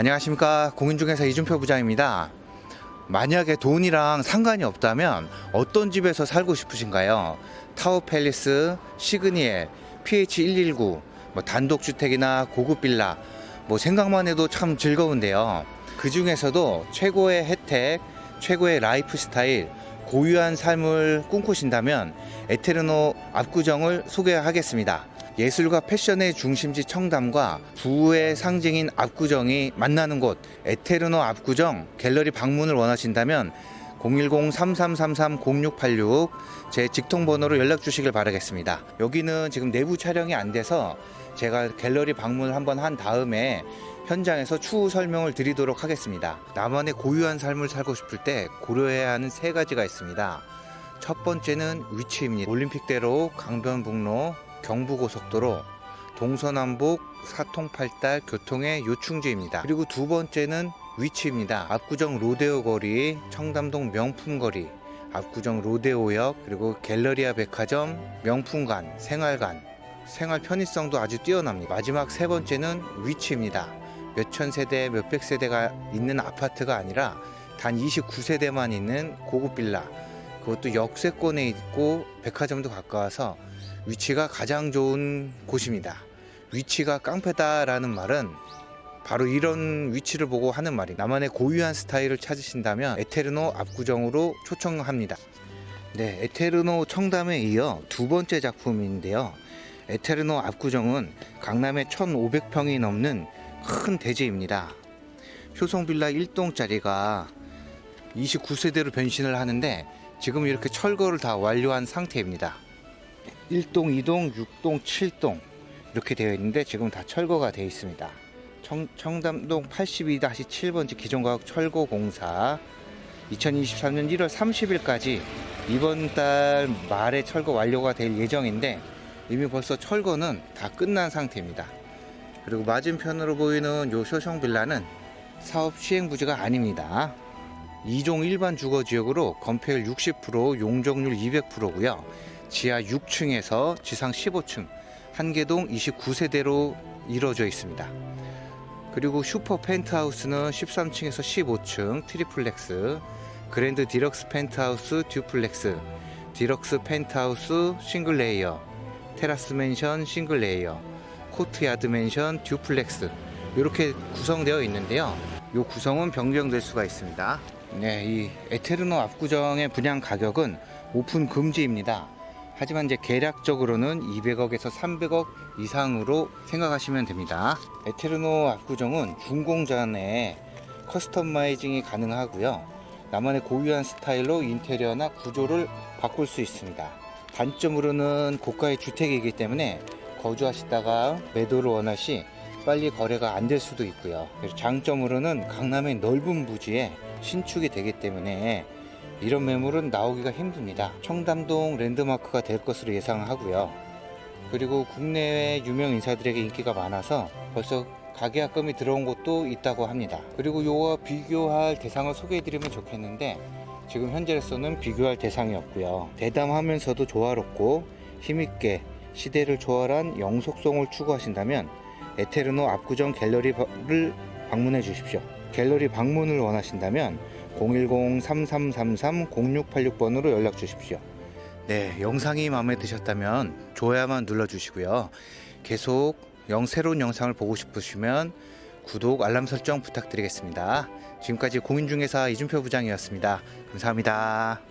안녕하십니까 공인중개사 이준표 부장입니다. 만약에 돈이랑 상관이 없다면 어떤 집에서 살고 싶으신가요? 타워 팰리스, 시그니엘, PH 119, 뭐 단독주택이나 고급 빌라, 뭐 생각만 해도 참 즐거운데요. 그 중에서도 최고의 혜택, 최고의 라이프 스타일, 고유한 삶을 꿈꾸신다면 에테르노 압구정을 소개하겠습니다. 예술과 패션의 중심지 청담과 부의 상징인 압구정이 만나는 곳 에테르노 압구정 갤러리 방문을 원하신다면 010-3333-0686 제 직통번호로 연락 주시길 바라겠습니다. 여기는 지금 내부 촬영이 안 돼서 제가 갤러리 방문을 한번 한 다음에 현장에서 추후 설명을 드리도록 하겠습니다. 나만의 고유한 삶을 살고 싶을 때 고려해야 하는 세 가지가 있습니다. 첫 번째는 위치입니다. 올림픽대로 강변북로 경부고속도로 동서남북 사통팔달 교통의 요충지입니다. 그리고 두 번째는 위치입니다. 압구정 로데오 거리, 청담동 명품 거리, 압구정 로데오역, 그리고 갤러리아 백화점, 명품관, 생활관, 생활 편의성도 아주 뛰어납니다. 마지막 세 번째는 위치입니다. 몇천 세대, 몇백 세대가 있는 아파트가 아니라 단 29세대만 있는 고급 빌라, 그것도 역세권에 있고 백화점도 가까워서 위치가 가장 좋은 곳입니다. 위치가 깡패다라는 말은 바로 이런 위치를 보고 하는 말이 나만의 고유한 스타일을 찾으신다면 에테르노 압구정으로 초청합니다. 네, 에테르노 청담에 이어 두 번째 작품인데요. 에테르노 압구정은 강남에 1,500평이 넘는 큰 대지입니다. 효성빌라 1동짜리가 29세대로 변신을 하는데 지금 이렇게 철거를 다 완료한 상태입니다. 1동, 2동, 6동, 7동 이렇게 되어 있는데 지금 다 철거가 되어 있습니다. 청, 청담동 82-7번지 기존가옥 철거 공사 2023년 1월 30일까지 이번 달 말에 철거 완료가 될 예정인데 이미 벌써 철거는 다 끝난 상태입니다. 그리고 맞은편으로 보이는 요 쇼성 빌라는 사업 시행 부지가 아닙니다. 2종 일반 주거 지역으로 건폐율 60%, 용적률 200%고요. 지하 6층에서 지상 15층, 한개동 29세대로 이루어져 있습니다. 그리고 슈퍼 펜트하우스는 13층에서 15층 트리플렉스, 그랜드 디럭스 펜트하우스 듀플렉스, 디럭스 펜트하우스 싱글 레이어, 테라스 맨션 싱글 레이어, 코트야드 맨션 듀플렉스 이렇게 구성되어 있는데요. 이 구성은 변경될 수가 있습니다. 네, 이 에테르노 압구정의 분양 가격은 오픈 금지입니다. 하지만 이제 계략적으로는 200억에서 300억 이상으로 생각하시면 됩니다. 에테르노 압구정은 준공전에 커스터마이징이 가능하고요. 나만의 고유한 스타일로 인테리어나 구조를 바꿀 수 있습니다. 단점으로는 고가의 주택이기 때문에 거주하시다가 매도를 원하시 빨리 거래가 안 될 수도 있고요. 그리고 장점으로는 강남의 넓은 부지에 신축이 되기 때문에 이런 매물은 나오기가 힘듭니다. 청담동 랜드마크가 될 것으로 예상하고요. 그리고 국내외 유명 인사들에게 인기가 많아서 벌써 가계약금이 들어온 곳도 있다고 합니다. 그리고 요와 비교할 대상을 소개해드리면 좋겠는데 지금 현재로서는 비교할 대상이 없고요. 대담하면서도 조화롭고 힘있게 시대를 초월한 영속성을 추구하신다면 에테르노 압구정 갤러리를 방문해 주십시오. 갤러리 방문을 원하신다면 010-3333-0686번으로 연락 주십시오. 네, 영상이 마음에 드셨다면 좋아야만 눌러주시고요. 계속 영 새로운 영상을 보고 싶으시면 구독, 알람 설정 부탁드리겠습니다. 지금까지 공인중개사 이준표 부장이었습니다. 감사합니다.